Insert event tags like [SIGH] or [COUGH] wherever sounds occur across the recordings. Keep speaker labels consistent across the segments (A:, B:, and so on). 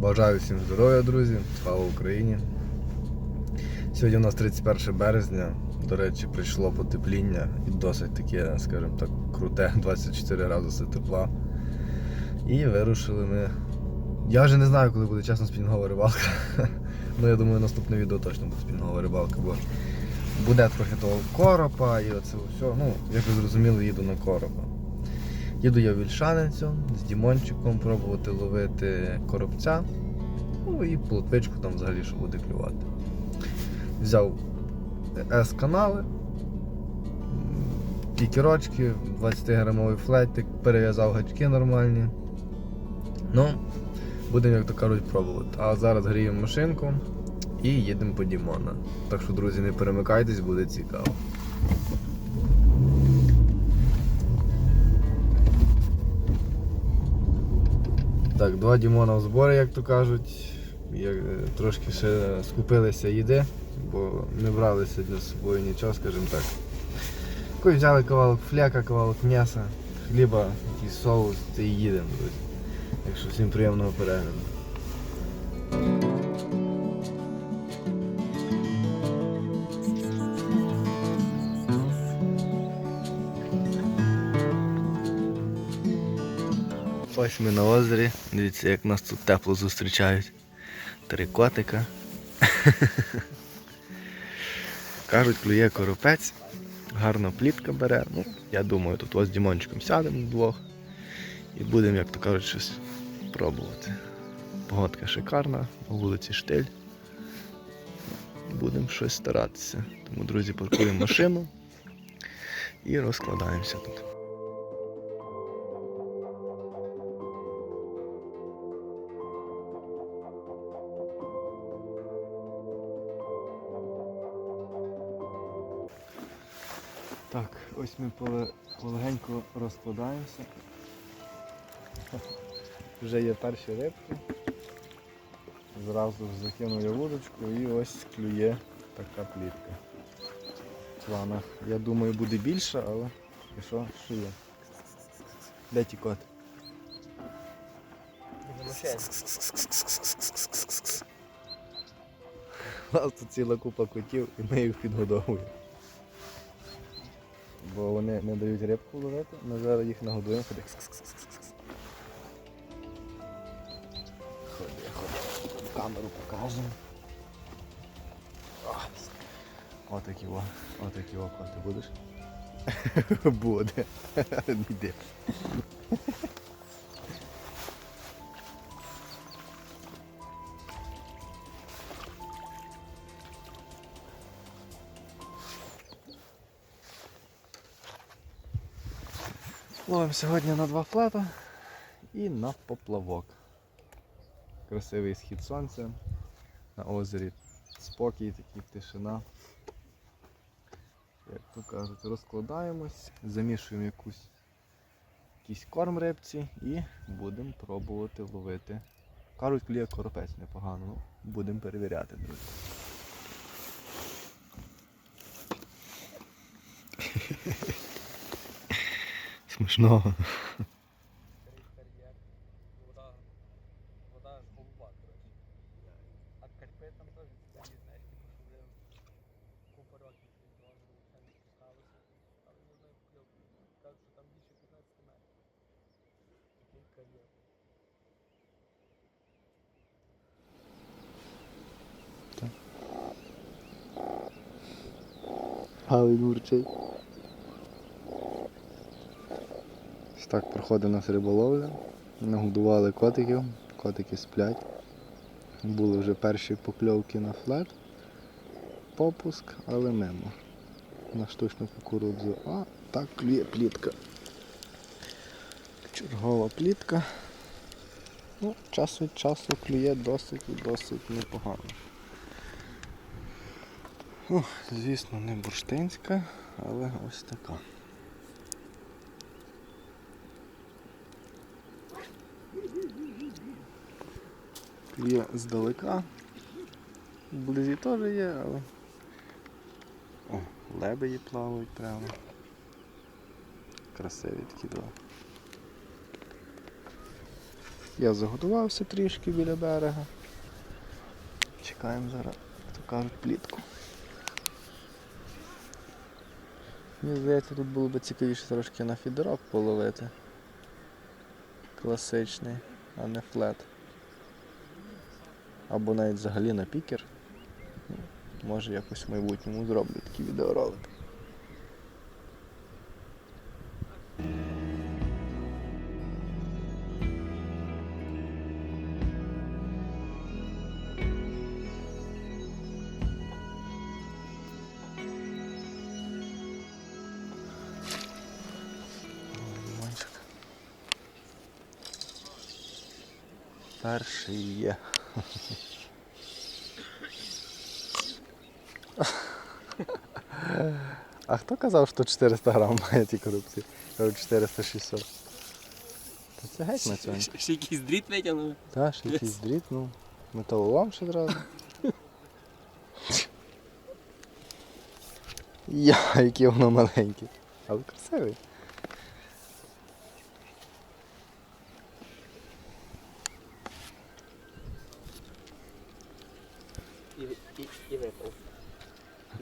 A: Бажаю всім здоров'я, друзі. Слава Україні. Сьогодні у нас 31 березня. До речі, прийшло потепління і досить таке, скажімо так, круте, [LAUGHS] 24 градуси тепла. І вирушили ми. Я вже не знаю, коли буде чесно спінгова рибалка. [LAUGHS] Ну, я думаю, наступне відео точно буде спінгова рибалка, бо буде трохи того коропа і оце все. Ну, як ви зрозуміли, їду на коропа. Їду я в Вільшаницю з Дімончиком пробувати ловити коробця. Ну і плотвичку там взагалі що буде клювати. Взяв С-канали, пікерочки, 20-грамовий флетик, перев'язав гачки нормальні. Ну, будемо, як то кажуть, пробувати. А зараз гріємо машинку і їдемо по Дімона. Так що, друзі, не перемикайтесь, буде цікаво. Так, два Дімона в зборі, як то кажуть. Як, е, трошки ще скупилися їди, бо не брали сьогодні з собою нічого, скажімо так. Такий взяли кавалок фляка, кавалок м'яса, хліба, якийсь соус, і їдемо, друзі. Так що всім приємного перегляду. Ось ми на озері. Дивіться, як нас тут тепло зустрічають. Три котика. [LAUGHS] Кажуть, клює коропець, гарна плітка бере. Ну, я думаю, тут ось з Дімончиком сядемо вдвох і будемо, як то кажуть, щось пробувати. Погодка шикарна, на вулиці штиль. Будемо щось старатися. Тому, друзі, паркуємо машину і розкладаємося тут. Так, ось ми полегенько розкладаємося. Вже є перші рибки. Зразу закинув я вудочку і ось клює така плітка. Плана. Я думаю буде більше, але і що, що є? Де ті кот? У нас тут ціла купа котів і ми їх підгодовуємо. Бо вони не дають рибку ловити, ми зараз їх нагодуємо, ходи. Ходи, ходи. В камеру покажемо. Отакі о, отакі о, коти будеш? [LAUGHS] Буде. [LAUGHS] Йди. Ловимо сьогодні на два флета і на поплавок. Красивий схід сонця. На озері спокій, такий тишина. Як то кажуть, розкладаємось, замішуємо якусь, якийсь корм рибці і будемо пробувати ловити. Кажуть, кліє коропець непогано, ну, будемо перевіряти, друзі. смішного. Hały murczej. Так проходить у нас риболовля. Нагодували котиків, котики сплять. Були вже перші покльовки на флет. Попуск, але мимо. На штучну кукурудзу. А, так клює плітка. Чергова плітка. Ну, час від часу клює досить і досить непогано. Ну, звісно, не бурштинська, але ось така. Є здалека. Вблизі теж є, але. О, лебеді плавають прямо. Красиві такі два. Я заготувався трішки біля берега. Чекаємо зараз, як то кажуть, плітку. Мені здається, тут було б цікавіше трошки на фідерок половити. Класичний, а не флет. Або навіть взагалі на пікер. Ну, Може якось в майбутньому зроблю такий відеоролик. Лимончик. Перший є. А хто казав, що 400 грам має ті корупції? 400-600. Та це геть на цьому.
B: Ще- якийсь дріт витягнули.
A: Та, ще якийсь дріт, ну. Металолом ще зразу. [LAUGHS] Я, яке воно маленьке. Але красивий.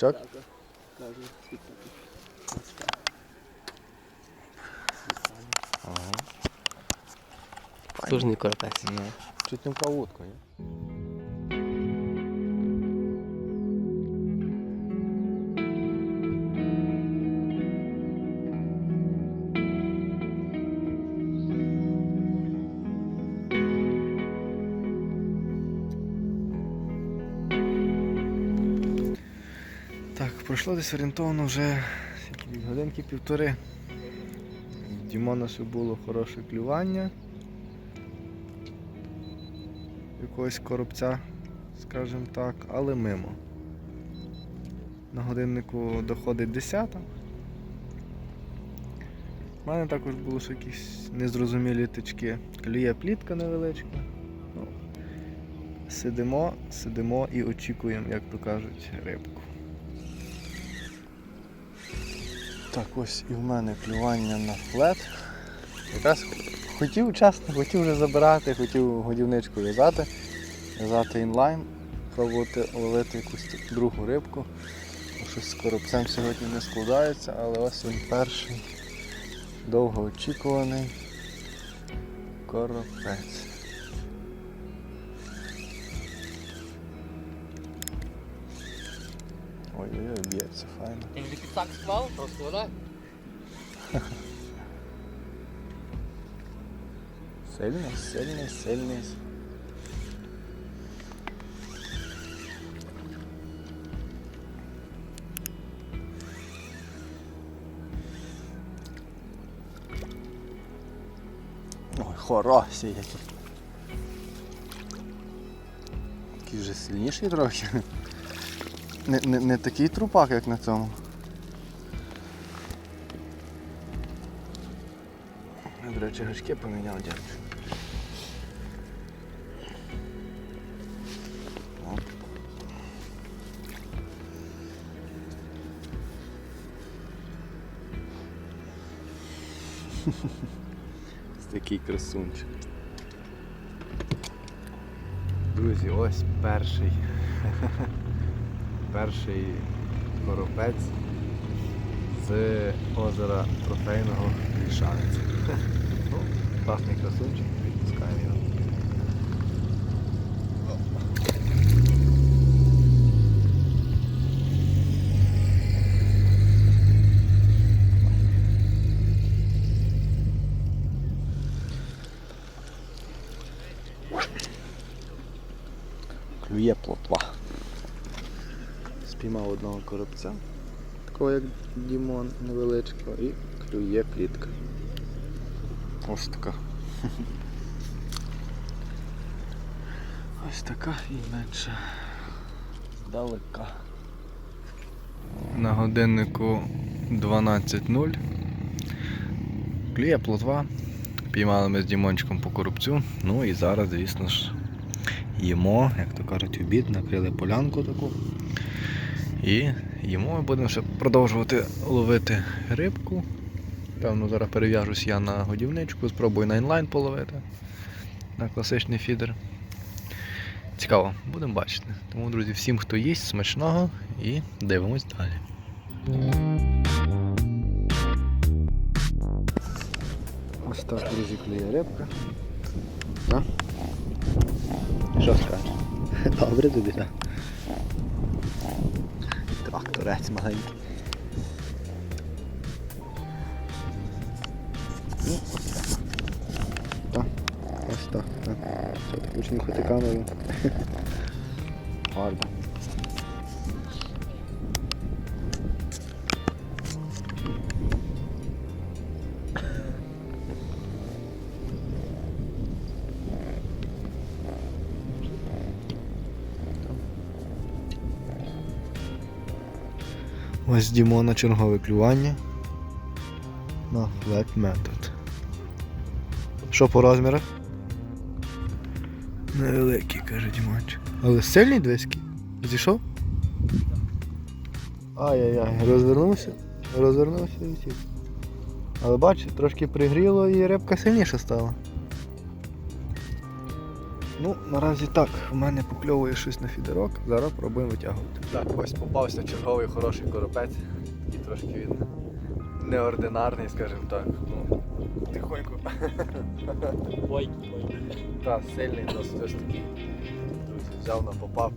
A: Чок?
B: Кажу,
A: Ага.
B: Служний коропець.
A: Ну, чуть не впав вудку, ні? Пройшло десь орієнтовно вже годинки півтори. Дімона ще було хороше клювання. Якогось коробця, скажімо так, але мимо. На годиннику доходить 10. У мене також було ще якісь незрозумілі тички. Клює плітка невеличка. Ну, сидимо, сидимо і очікуємо, як то кажуть, рибку. Так, ось і в мене клювання на флет. Якраз хотів чесно, хотів вже забирати, хотів годівничку в'язати, в'язати інлайн, пробувати ловити якусь другу рибку. Щось з коробцем сьогодні не складається, але ось він перший, довгоочікуваний коропець. Ой-ой-ой, б'ється файно.
B: Ти вже підсак склав, розкладай. [LAUGHS]
A: Сильний, сильний, сильний. Ой, хороший який. Який вже сильніший трохи. Не, не, не такий трупак, як на цьому. До речі, гачки поміняв дядь. Такий красунчик. Друзі, ось перший. Перший коропець з озера трофейного Рішанець. [LAUGHS] Класний красунчик, відпускаємо його. Клює плотва. Спіймав одного коробця, такого як Дімон невеличкого, і клює плітка. Ось така. Ось така і менша. Далека. На годиннику 12.00. Клює плотва. Піймали ми з Дімончиком по коробцю. Ну і зараз, звісно ж, їмо, як то кажуть, обід, накрили полянку таку. І їмо і будемо ще продовжувати ловити рибку. Певно, зараз перев'яжусь я на годівничку, спробую на інлайн половити. на класичний фідер. Цікаво, будемо бачити. Тому, друзі, всім, хто їсть, смачного і дивимось далі. Ось так, друзі, клює рибка. Що скажеш? Добре тобі, так? Тракторець маленький. Ну, ось так. Так, ось так, так. Все, так лучше Ось Дімона чергове клювання на флет метод. Що по розмірах? Невеликий, каже Дімончик. Але сильний двиський. Зійшов? Ай-яй-яй, розвернувся. Розвернувся і втік. Але бачиш, трошки пригріло і рибка сильніша стала. Ну, наразі так, в мене покльовує щось на фідерок, зараз пробуємо витягувати. Так, ось попався черговий хороший коропець. І трошки він неординарний, скажімо так. Ну, тихонько. [LAUGHS] Так, сильний досить ось такий. Друзі, взяв на попап.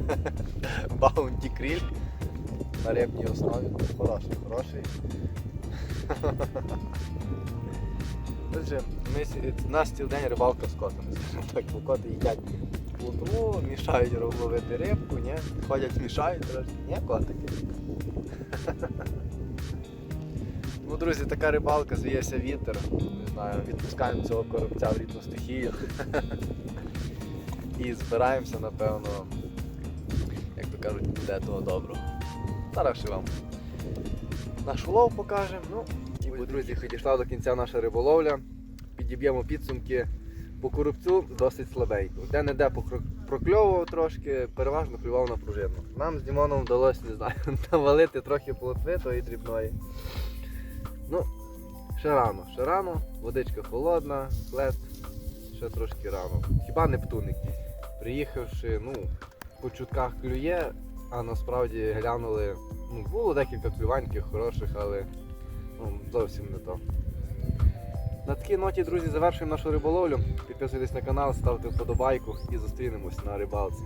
A: [LAUGHS] Баунті кріль на репній основі. Хороший, хороший. [LAUGHS] Ми, у нас цілий день рибалка з котами, так, бо коти їдять плотву, мішають ловити рибку, ні? Ходять, мішають трошки. Ні, котики. [LAUGHS] Ну, друзі, така рибалка, звіється вітер. Не знаю, відпускаємо цього коробця в рідну стихію. [LAUGHS] І збираємося, напевно, як то кажуть, буде того доброго. Зараз ще вам наш улов покажемо. Ну, і, друзі, підійшла до кінця наша риболовля. Підіб'ємо підсумки. По коробцю досить слабенько. Де-не-де прокльовував трошки, переважно клював на пружину. Нам з Дімоном вдалося, не знаю, [LAUGHS] навалити трохи плотви тої дрібної. Ну, ще рано, ще рано, водичка холодна, лед, ще трошки рано. Хіба Нептун. Приїхавши, ну, по чутках клює, а насправді глянули. Ну, було декілька клюваньків хороших, але ну, зовсім не то. На такій ноті, друзі, завершуємо нашу риболовлю. Підписуйтесь на канал, ставте вподобайку і зустрінемось на рибалці.